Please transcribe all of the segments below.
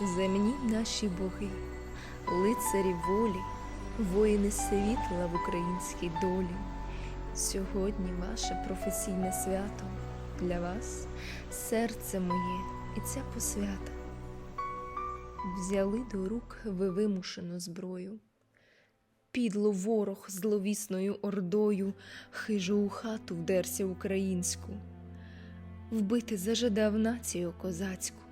Земні наші боги, лицарі волі, воїни світла в українській долі. Сьогодні ваше професійне свято для вас серце моє і ця посвята. Взяли до рук ви вимушену зброю. Підло ворог зловісною ордою хижу у хату вдерся українську, вбити зажадав націю козацьку.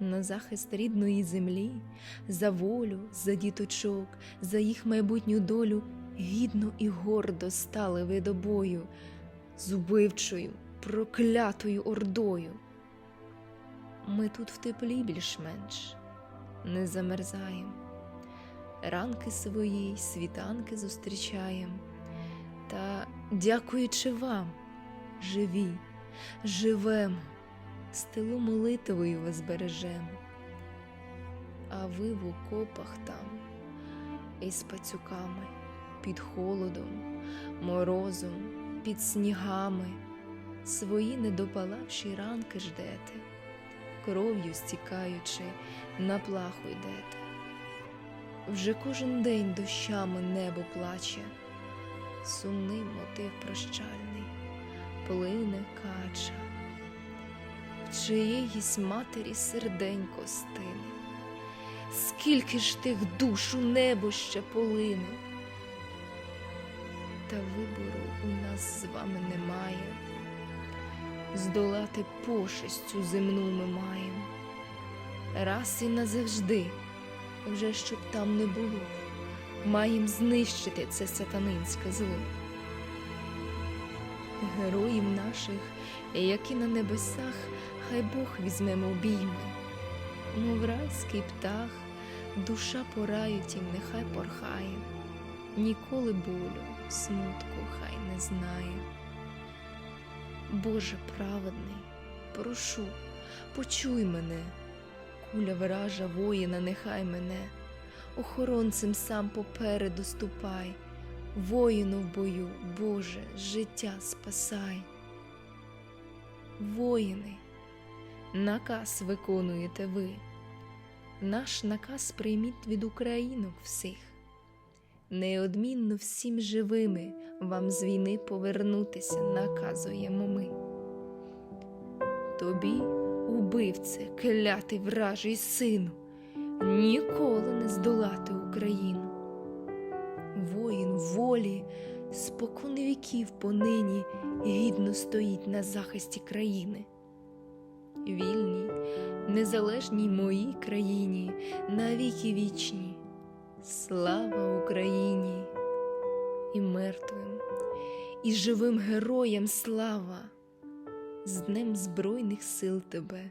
На захист рідної землі, за волю, за діточок, за їх майбутню долю гідно і гордо стали ви до бою з убивчою, проклятою ордою. Ми тут в теплі більш-менш не замерзаєм, ранки свої, світанки зустрічаєм. Та, дякуючи вам, живі, живемо, стилу молитвою вас бережемо. А ви в окопах там із пацюками, під холодом, морозом, під снігами, свої недопалавші ранки ждете, кров'ю стікаючи, на плаху йдете. Вже кожен день дощами небо плаче, сумний мотив прощальний, плине кача, в матері серденько стине, скільки ж тих душ у небо ще полине, та вибору у нас з вами немає, здолати пошесть цю земну ми маємо, раз і назавжди вже щоб там не було, маєм знищити це сатанинське зло. Героїв наших, які на небесах, хай Бог візьмемо обійми, мов райський птах, душа порають їм, нехай порхає, ніколи болю, смутку хай не знає. Боже праведний, прошу, почуй мене. Куля вража воїна, нехай мене, охоронцем сам попереду ступай, воїну в бою, Боже, життя спасай. Воїни, наказ виконуєте ви, наш наказ прийміть від українок всіх. Неодмінно всім живими вам з війни повернутися наказуємо ми. Тобі убивце, клятий вражий сину, ніколи не здолати Україну. Воїн волі спокон віків понині гідно стоїть на захисті країни. Вільній, незалежній моїй країні, навіки вічні, слава Україні! І мертвим, і живим героям слава! З Днем Збройних сил тебе,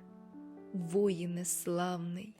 воїне славний.